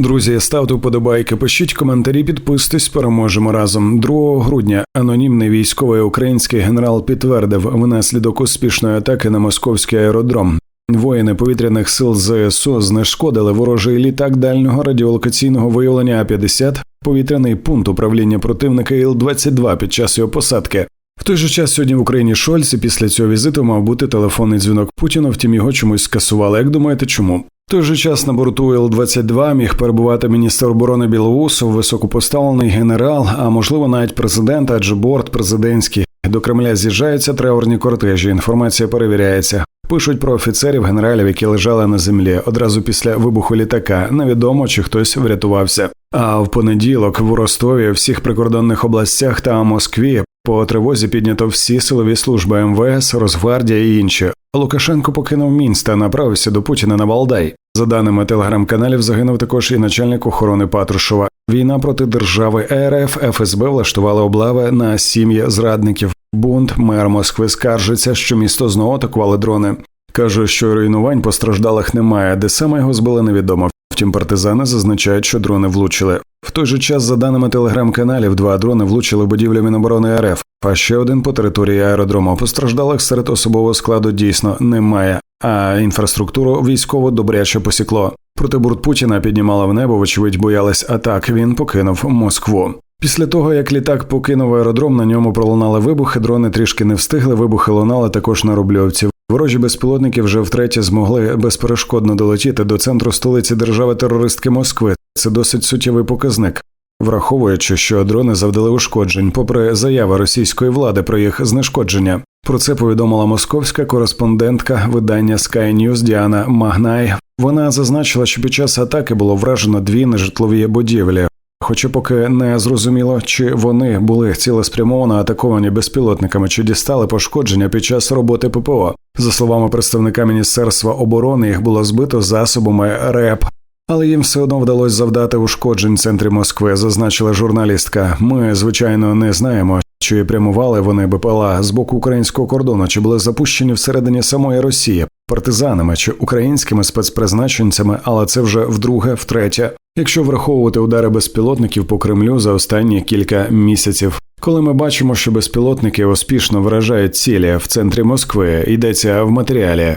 Друзі, ставте вподобайки, пишіть коментарі, підписуйтесь, переможемо разом. 2 грудня анонімний військовий український генерал підтвердив внаслідок успішної атаки на московський аеродром. Воїни повітряних сил ЗСУ знешкодили ворожий літак дальнього радіолокаційного виявлення А-50, повітряний пункт управління противника Іл-22 під час його посадки. В той же час сьогодні в Україні Шольц і після цього візиту мав бути телефонний дзвінок Путіна, втім його чомусь скасували. Як думаєте, чому? Той же час на борту Іл-22 міг перебувати міністр оборони Білоусов, високопоставлений генерал, а можливо навіть президент, адже борт президентський. До Кремля з'їжджаються траурні кортежі. Інформація перевіряється. Пишуть про офіцерів, генералів, які лежали на землі одразу після вибуху літака. Невідомо чи хтось врятувався. А в понеділок в Ростові, всіх прикордонних областях та Москві по тривозі піднято всі силові служби МВС, Росгвардія і інші. Лукашенко покинув мінськ та направився до Путіна на Валдай. За даними телеграм-каналів, загинув також і начальник охорони Патрушева. Війна проти держави РФ ФСБ влаштували облави на сім'ї зрадників. Бунт мер Москви скаржиться, що місто знову атакували дрони. Каже, що руйнувань постраждалих немає, де саме його збили невідомо. Втім, партизани зазначають, що дрони влучили. В той же час, за даними телеграм-каналів, два дрони влучили в будівлю Міноборони РФ, а ще один по території аеродрому. Постраждалих серед особового складу дійсно немає, а інфраструктуру військово добряче посікло. Проти бурт Путіна піднімала в небо, вочевидь, боялись атак. Він покинув Москву. Після того, як літак покинув аеродром, на ньому пролунали вибухи. Дрони трішки не встигли. Вибухи лунали також на рубльовці. Ворожі безпілотники вже втретє змогли безперешкодно долетіти до центру столиці держави терористки Москви. Це досить суттєвий показник. Враховуючи, що дрони завдали ушкоджень, попри заяви російської влади про їх знешкодження. Про це повідомила московська кореспондентка видання Sky News Діана Магнай. Вона зазначила, що під час атаки було вражено дві нежитлові будівлі. Хоча поки не зрозуміло, чи вони були цілеспрямовано атаковані безпілотниками, чи дістали пошкодження під час роботи ППО. За словами представника Міністерства оборони, їх було збито засобами РЕП. Але їм все одно вдалося завдати ушкоджень центрі Москви, зазначила журналістка. Ми, звичайно, не знаємо, чи прямували вони БПЛА з боку українського кордону, чи були запущені всередині самої Росії партизанами чи українськими спецпризначенцями, але це вже вдруге, втретє. Якщо враховувати удари безпілотників по Кремлю за останні кілька місяців. Коли ми бачимо, що безпілотники успішно вражають цілі в центрі Москви, йдеться в матеріалі.